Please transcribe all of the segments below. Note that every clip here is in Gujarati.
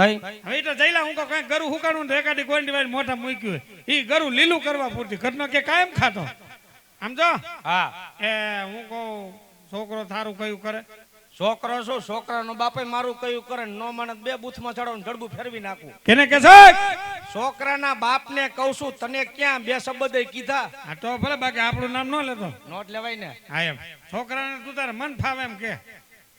થઈ હવે તો જઈલા હું કઈ ગરુ હુકાણું ને રેકાડી કોઈ દિવાળી મોઢા મૂક્યું ઈ ગરું લીલું કરવા પૂરતી ઘરનો કે કાયમ ખાતો. આમ જો? હા. એ હું કહું છોકરો થારું કયું કરે? છોકરો શું? છોકરાનો બાપે મારું કયું કરે? નો માણસ બે બૂથમાં ચડાવો ને જડબું ફેરવી નાખું. કેને કે છે? છોકરાના બાપને કહું છું તને ક્યાં બે શબ્દ કીધા? આ તો ભલે બાકી આપણું નામ ન લેતો. નોટ લેવાય ને. હા એમ. છોકરાને તું તારે મન ફાવે એમ કે.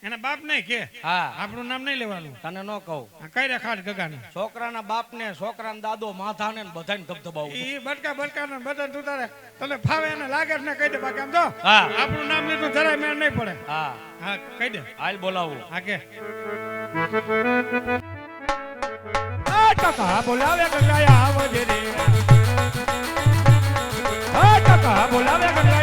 એના બાપ ને કે હા. આપણું નામ નહીં લેવાનું. તને ન કહું. આ કઈ રે ખાટ ગગાને? છોકરાના બાપને છોકરાના દાદો માથા ને બધાને ધબધબાવું ઈ બટકા બટકા ને બધા તું તારે તને ફાવે ને લાગે ને કહી દે બાકી આમ તો હા. આપણું નામ લીધું જરાય મેળ નહીં પડે. હા. હા કહી દે. હાલ બોલાવું. હા કે. ટકા બોલાવે ગંગાયા આવજે રે. ટકા બોલાવે ગંગાયા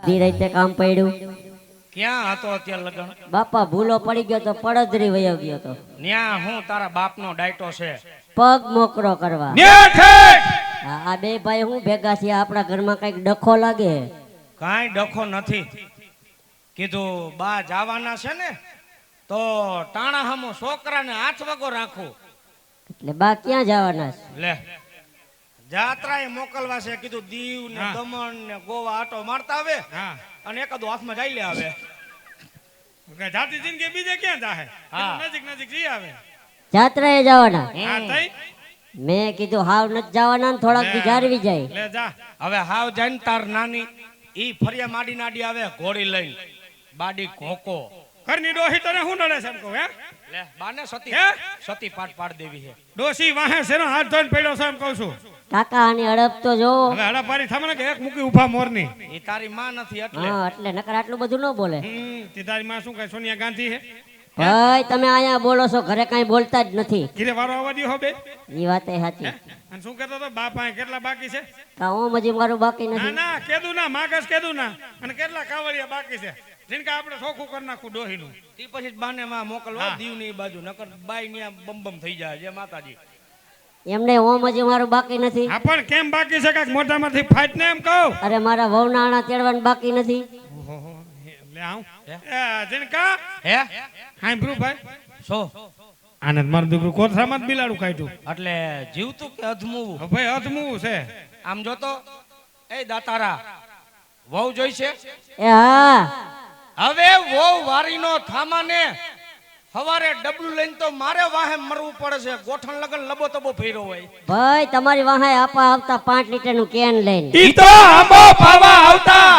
કાકા રીતે કામ પડ્યું. ક્યાં હતો અત્યારે લગન? બાપા ભૂલો પડી ગયો તો પડદરી વયો ગયો તો. ન્યા હું તારા બાપનો ડાયટો છે? પગ મોકરો કરવા. આ આ બે ભાઈ હું ભેગા છીએ આપણા ઘરમાં કંઈક ડખો લાગે. કાંઈ ડખો નથી. કીધું બા જવાના છે ને તો ટાણા હામો છોકરાને હાથ વગો રાખું. એટલે બા ક્યાં જવાના છે? લે. જાત્રાએ મોકલવા છે કીધું દીવ ને દમણ ને ગોવા આટો મારતા આવે અને એકાદું હાથમાં જાય લે આવે. જાતી જિંદગી બીજે ક્યાં જાહે? નજીક નજીક જઈ આવે. જાત્રાએ જવાના. હા તઈ? મેં કીધું હાવ નથી જવાના ને થોડાક દી જાય. લે જા. હવે હાવ જઈને તાર નાની ઈ ફરિયા માડી નાડી આવે ઘોડી લઈને. બાડી ઘોકો. ઘરની ડોહી તને હું નડે છે એમ કહું હે? લે બાને સતી સતી પાટ પાડ દેવી છે. ડોસી વાહે શેનો હાથ ધોઈને પડ્યો છે એમ કહું છું. કાકા આની અડપ તો જો. હવે હડાપારી થામે કે એક મૂકી ઊભા મોરની. એ તારી માં નથી એટલે. હા એટલે નકર આટલું બધું ન બોલે. તે તારી માં શું કહે સોનિયા ગાંધી હે? ભાઈ તમે અહીંયા બોલો છો ઘરે કઈ બોલતા જ નથી. ઘીરે વારો આવવા દ્યો હો બે. એ વાત એ સાચી. અને શું કહેતો તો બાપ કેટલા બાકી છે? કા હું મજી મારું બાકી નથી? ના કેદું ના માગસ કેદું ના અને કેટલા કાવળિયા બાકી છે? જીનકા આપણે સોખું કરી નાખું ડોહીનું. તી પછી બાને માં મોકલવા દીવની દીવની બાજુ નકર બાઈ ન્યા બમ બમ થઈ જાય જે માતાજી. એમને ઓમ હજી મારું બાકી નથી. પણ કેમ બાકી છે? કાંઈક મોઢામાંથી ફાટ ને એમ કહું. અરે મારા વહુના આણા તેડવાનું બાકી નથી. લે આવું. એ જીનકા હે? હા બ્રુ ભાઈ સો આનંદ મારું દીકરું કોથરામાં જ બિલાડું કાઢ્યું. એટલે જીવતું કે અધમું? ભાઈ અધમું છે. આમ જોતો એ દાતારા વહુ જોઈ છે એ હા. હવે વહુ વારીનો થામાને હવારે ડબલું લઈને તો મારે વાહે મરવું પડે છે. ગોઠણ લગન લબો તબો ફેર્યો હોય. ભાઈ તમારી વાહે આપા આવતા પાંચ લીટરનું કેન લઈને. ઈ તો આંબો પાવા આવતા.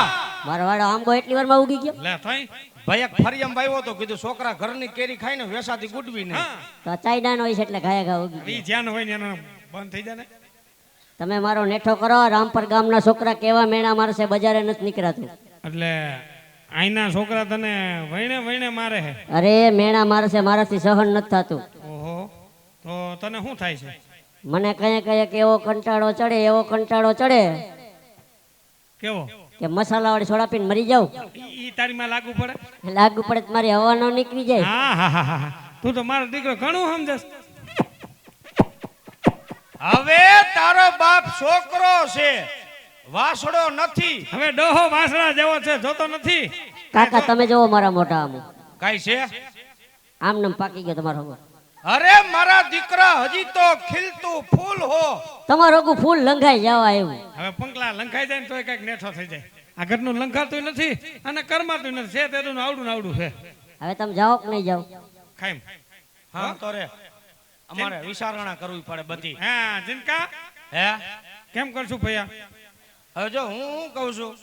મારો વાળો આંબો એટલી વારમાં ઉગી ગયો. લે થઈ. ભાઈ એક ફરિયામ ભાઈઓ તો કીધું છોકરા ઘરની કેરી ખાઈને વેસાથી ગુડવી ને તો ચાઇના નો છે એટલે ખાય ઘા ઉગી ઈ જ્યાં હોય ને એનો બંધ થઈ જાય ને તમે મારો નેઠો કરો રામપર ગામના છોકરા કેવા મેણા મારશે બજારે નથી નીકળાતું. એટલે આઈના છોકરા તને વૈણે વૈણે મારે હે? અરે મેણા મારશે મારાથી સહન નથી થતું. ઓહો તો તને શું થાય છે? મને કયા કે એવો કંટાળો ચડે એવો કંટાળો ચડે કેવો? કે મસાલા વાળી સોડા પીને મરી જાવ ઈ ઈ તારીમાં લાગુ પડે? લાગુ પડે તો મારી હવા ન નીકળી જાય. હા હા હા હા. તું તો મારો દીકરો ઘણું સમજસ. હવે તારો બાપ છોકરો છે. વાસડો નથી. હવે ડોહો વાસણા જેવો છે જોતો નથી. કાકા તમે જોવો મારા મોટા આમ કાઈ છે? આમ નમ પાકી ગયો તમારો અરે મારા દીકરા હજી તો ખીલતું ફૂલ હો. તમારો હગું ફૂલ લંઘાઈ જવા એવું હવે પંકલા લંકાઈ જાય ને તોય કંઈક નેઠો થઈ જાય. આ ઘરનું લંખાતું નથી અને કરમાતું નથી. છે તેનું આવડું ને આવડું છે. હવે તમે જાઓ કે નહીં જાઓ? ખાઈમ હા તો રે. અમારે વિચારણા કરવી પડે બધી. હા જિનકા? હે? કેમ કરશું ભૈયા? હવે જો હું શું કહું છું?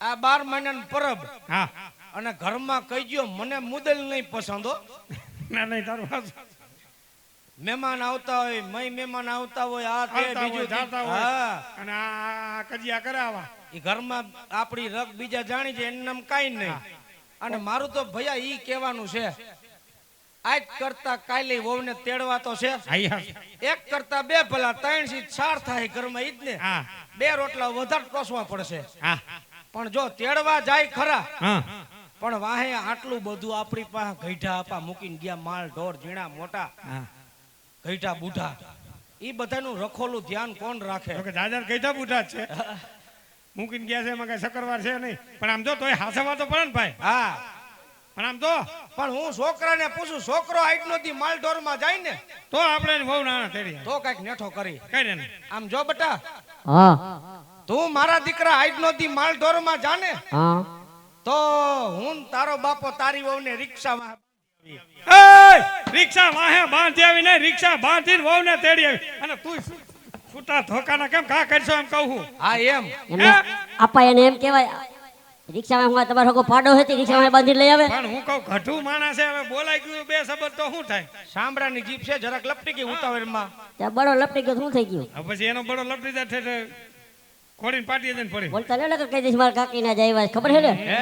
આ બાર મહિના પરબ હા. અને ઘરમાં કહી ગયો મને મુદલ નહીં પસંદ હો. ના નહીં તારું મહેમાન આવતા હોય મય મહેમાન આવતા હોય આ તે બીજું જાતા હોય. હા. અને આ કજિયા કરાવા. એ ઘરમાં આપણી રગ બીજા જાણી છે એનું નામ કાંઈ નહીં. અને મારું તો ભૈયા ઈ કહેવાનું છે આજ કરતા કાલે વહુને તેડવા તો છે. એક કરતા બે ભલા ત્રણ સી ચાર થાય ઘરમાં ઈજ ને બે રોટલા વધારે ટોસવા પડશે. પણ જો તેડવા જાય ખરા પણ વાહે આટલું બધું આપણી પાસે ગઈઢા આપા મૂકીને ગયા માલ ઢોર ઝીણા મોટા હા. ગઈઢા બુઢા. ઈ બધાનું રખોલું ધ્યાન કોણ રાખે? દાદા કઈતા બુઢા છે. મૂકીને ગયા છે એમાં કઈ શકરવાર છે નહીં. પણ આમ જો તોય હાસવા તો પડે ને ભાઈ. હા. પણ આમ તો પણ હું છોકરાને પૂછું છોકરો આઈટ નોથી માલ ઢોરમાં જાય ને તો આપણે બહુ નાના તેડી તો કંઈક નેઠો કરી. કઈ ને. આમ જો બટા હા. તું મારા દીકરા આઈટ નોથી માલ ઢોરમાં જાને હા. તો હું તારો બાપો તારી વહુ ને રિક્ષામાં એય! રિક્ષા વાહે બાંધી આવી ને રિક્ષા બાંધીને વહુને તેડી આવી. અને તું છૂટા ધોકાના કેમ કા કરશો એમ કહું. હા? એમ. આપા એને એમ કહેવાય રિક્ષામાં હું તમારો હગો પાડો હે રિક્ષામાં બાંધી લઈ આવે. પણ હું કહું ઘટું માણસ હવે બોલાઈ ગયું બે શબ્દ તો શું થાય? સાંભળાની જીભ છે જરાક લપટી ગઈ ઉતાવળમાં. ત્યાં બડો લપટી ગયો શું થઈ ગયું? હવે પછી એનો બડો લપટી જાય ખોડીને પાટી જઈને પડી બોલતા ને લગર કહી દઈશ મારા કાકી ના જાય ખબર છે ને? હે?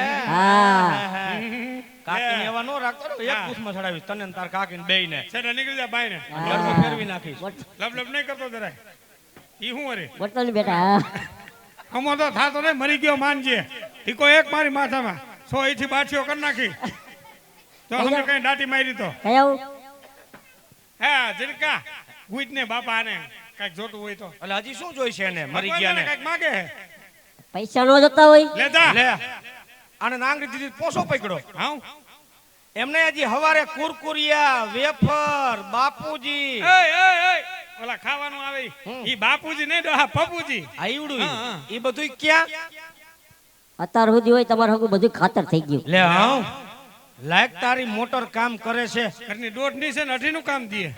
કાકીને એવા નો રાખતો ને, એક પૂછમાં ચડાવીશ તને ને તાર કાકીને બેયને. છેલ્લે નીકળી જાય બાઈને લડકો ફેરવી નાખીશ. લપ લપ નહીં કરતો જરાય. ઈ હું અરે? બોલતો ને બેટા હા. તો થાતો ને મરી ગયો માનજે. ટીકો એક મારી માથામાં. સો અહીંથી બાછીઓ કરી નાખી. તો અમે કઈ દાટી મારી તો. હા જીનકા ગુજ ને બાપા ને કંઈક જોતું હોય તો. એટલે હજી શું જોઈશે એને? મરી ગયા ને. કંઈક માગે પૈસા નો જતા હોય? લેતા લે. આને નાંગરી દીધી પોસો પકડો. હા એમને હજી હવારે કુરકુરિયા વેફર બાપુજી. એય એય એય ઓલા ખાવાનું આવે ઈ. હમ. ઈ બાપુજી નહીં ડોહા પપુજી આઈવડું. એ બધું ક્યાં? અત્યાર સુધી હોય તમારે હગું બધું ખાતર થઈ ગયું. લે હા લાયક તારી મોટર કામ કરે છે. ઘરની દોઢની છે ને અઢીનું કામ દીએ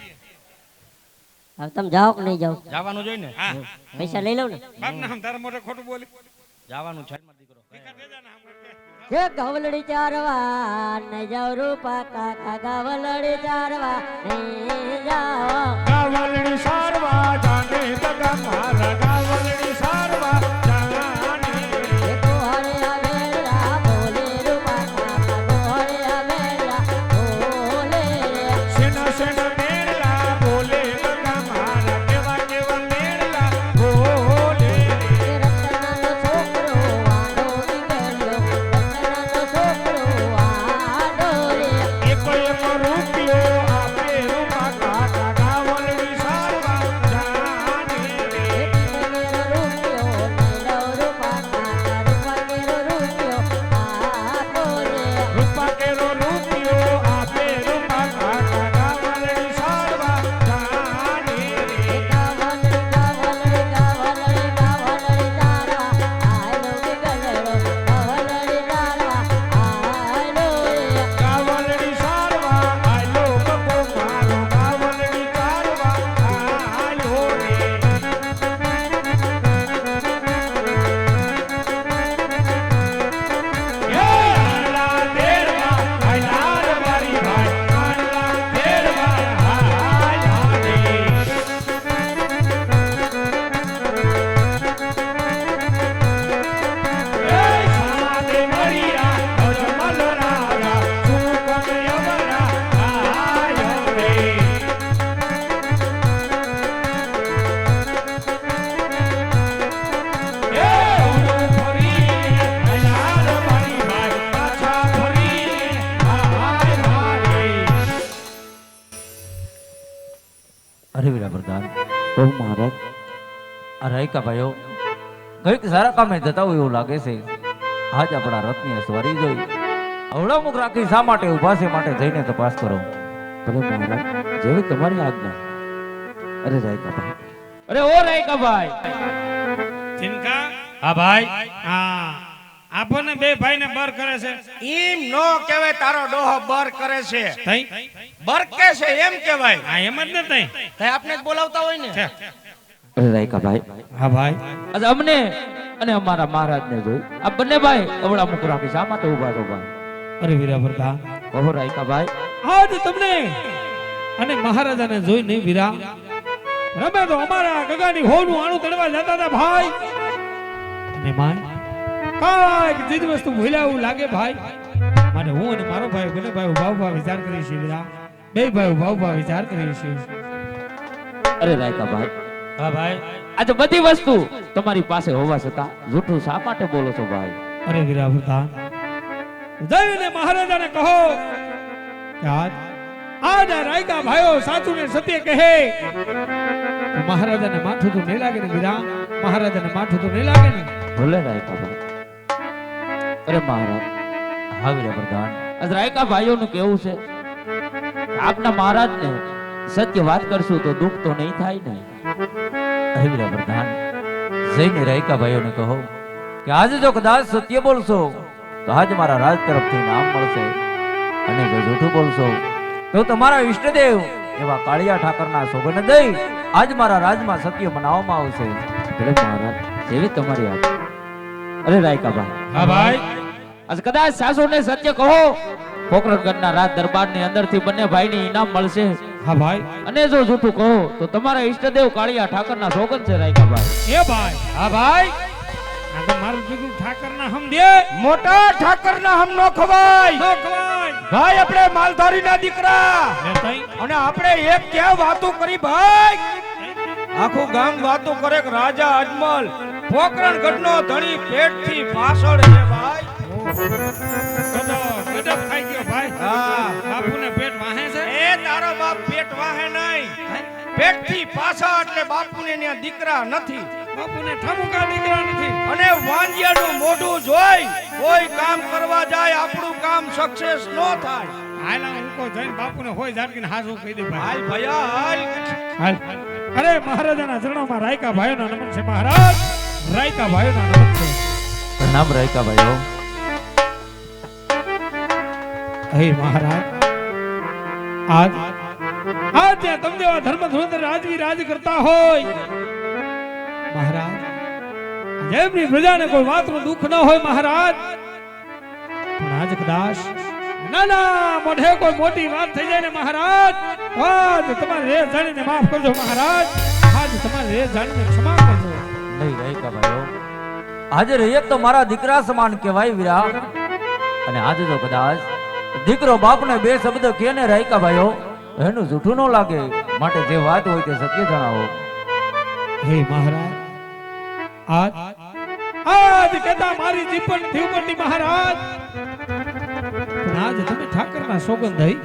હવે તમે જાઓ કે નહીં જાઓ? જવાનું જોઈએ ને? હા. પૈસા લઈ લઉં ને. બાપ ના તારા મોઢે ખોટું બોલી. જવાનું છે. મારો દીકરો ને. હે ગવલડી ચારવા ને જાવ રૂપા કાકા ગવલડી ચારવા ને જાવ ગવલડી સારવા જાને તગા મારા ગાવલડી બહુ મહારાજ. આ રાયકા ભાઈઓ કંઈક સારા કામે જતા હોય એવું લાગે છે. આજ આપણા રથની સ્વરી જોઈ. અવળા મુખ રાખી શા માટે ઊભા છે માટે જઈને તપાસ કરો. તમે મહારાજ જેવી તમારી આજ્ઞા. અરે રાયકા ભાઈ. અરે ઓ રાયકા ભાઈ. ચિનકા હા ભાઈ. હા. આપણને બે ભાઈને બર કરે છે. એમ નો કહેવાય તારો ડોહો બર કરે છે. બર કે છે એમ કહેવાય. હા એમ જ ને તઈ. તે આપને જ બોલાવતા હોય ને. રાયકા ભાઈ. હા ભાઈ. આજે અમને અને અમારા મહારાજને જોઈ આ બંને ભાઈ અવળા શા માટે ઊભા છો ભાઈ? અરે વીરા કહો રાયકા ભાઈ. આજ તમને અને મહારાજાને જોઈ નહીં વીરા રમે તો અમારા ગગાની હોનું આણું તળવા જતા હતા ભાઈ. અને માય કાંઈક ચીજ વસ્તુ ભૂલ્યા એવું લાગે ભાઈ. અને હું અને મારો ભાઈ ભલે ભાઈ ઊભા ઊભા વિચાર કરીએ છીએ બધા. બે ભાઈ ઊભા ઊભા વિચાર કરીએ છીએ. અરે રાયકા ભાઈ. હા ભાઈ. આજે બધી વસ્તુ તમારી પાસે હોવા છતાં જૂઠું શા માટે બોલો છો ભાઈ? અરે વીરા પ્રધાન જઈને મહારાજાને કહો કે આજ આજ રાયકા ભાઈઓ સાચું ને સત્ય કહે. મહારાજાને માથું તો નહીં લાગે ને વીરા? મહારાજાને માથું તો નહીં લાગે ને? ભલે રાયકા ભાઈ. અરે મહારાજ હા વીરા પ્રધાન અજરાયકા ભાઈઓનું કેવું છે આપના મહારાજને સત્ય વાત કરશું તો દુઃખ તો નહીં થાય ને. વીરા પ્રધાન, જઈને રાયકા ભાઈઓને કહો કે આજે જો કદાચ સત્ય બોલશો, તો આજ મારા રાજ તરફથી નામ મળશે અને જો જૂઠું બોલશો, તો તમારા ઈષ્ટદેવ એવા કાળિયા ઠાકરના સોગન દઈ આજ મારા રાજમાં સત્ય મનાવવામાં આવશે. મહારાજ, જેવી તમારી વાત. અરે રાયકા ભાઈ. હા ભાઈ. કદાચ સાસુને સત્ય કહો કોકરણગઢના રાજ દરબારની અંદરથી બંને ભાઈને ઇનામ મળશે. હા ભાઈ. અને જો જૂઠું કહો તો તમારા ઈષ્ટદેવ કાળિયા ઠાકરના સોગન છે રાયકા ભાઈ. એ ભાઈ. હા ભાઈ. મારું દીકરું ઠાકરના હમ દે. મોટા ઠાકર ના હમ નો ખવાય. નો ખવાય. ભાઈ આપણે માલધારી ના દીકરા અને આપણે એક ક્યાં વાતો કરી ભાઈ? આખું ગામ વાતો કરે રાજા અજમલ. પોકરણ ગઢનો ધણી પેટથી પાછળ છે ભાઈ. પેટથી પાછા એટલે બાપુને ત્યાં દીકરા નથી. બાપુને ઠામુકા દીકરા નથી. અને વાંજિયાનું મોઢું જોઈ કોઈ કામ કરવા જાય આપણું કામ સક્સેસ ન થાય. હાલા હું કોઈ જઈને બાપુને હોય જાનકીને હાજુ કહી દે ભાઈ. હાલ ભયા હાલ. હાલ. અરે મહારાજાના ચરણોમાં રાયકા ભાઈઓના નમન છે મહારાજ. રાયકા ભાઈઓના નમન છે. પ્રણામ રાયકા ભાઈઓ હે મહારાજ. આજ આજ જ્યાં તમને એવા ધર્મ ધુરંધર રાજવી રાજ કરતા હોય. મહારાજ જેમની પ્રજાને કોઈ વાતનું દુઃખ ન હોય મહારાજ. પણ આજ કદાચ ના મોઢે કોઈ મોટી વાત થઈ જાય ને મહારાજ આજ તમારે રે જાણીને માફ કરજો મહારાજ. આજ તમારે રે જાણીને ક્ષમા કરજો. નહીં રાયકા ભાઈઓ, આજે રહીએ તો મારા દીકરા સમાન કહેવાય વિરા અને આજે તો કદાચ દીકરો બાપને બે શબ્દ કે ને રાયકા ભાઈઓ? એનું જૂઠું ન લાગે. માટે જે વાત હોય તે સત્ય જણાવો. હે મહારાજ, આજ આજ કદા મારી જીપનથી ઉપરની મહારાજ. આજ તમે ઠાકરના સોગંદ હઈ.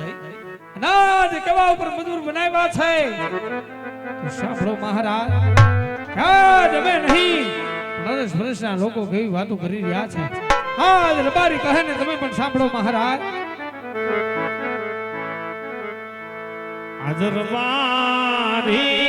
અને આજ કેવા ઉપર મજૂર બનાવ્યા છે. સાંભળો મહારાજ, આજ અમે નહીં નરેશ ના લોકો કેવી વાતો કરી રહ્યા છે. આજ રબારી કહે ને તમે પણ સાંભળો મહારાજ. રબારી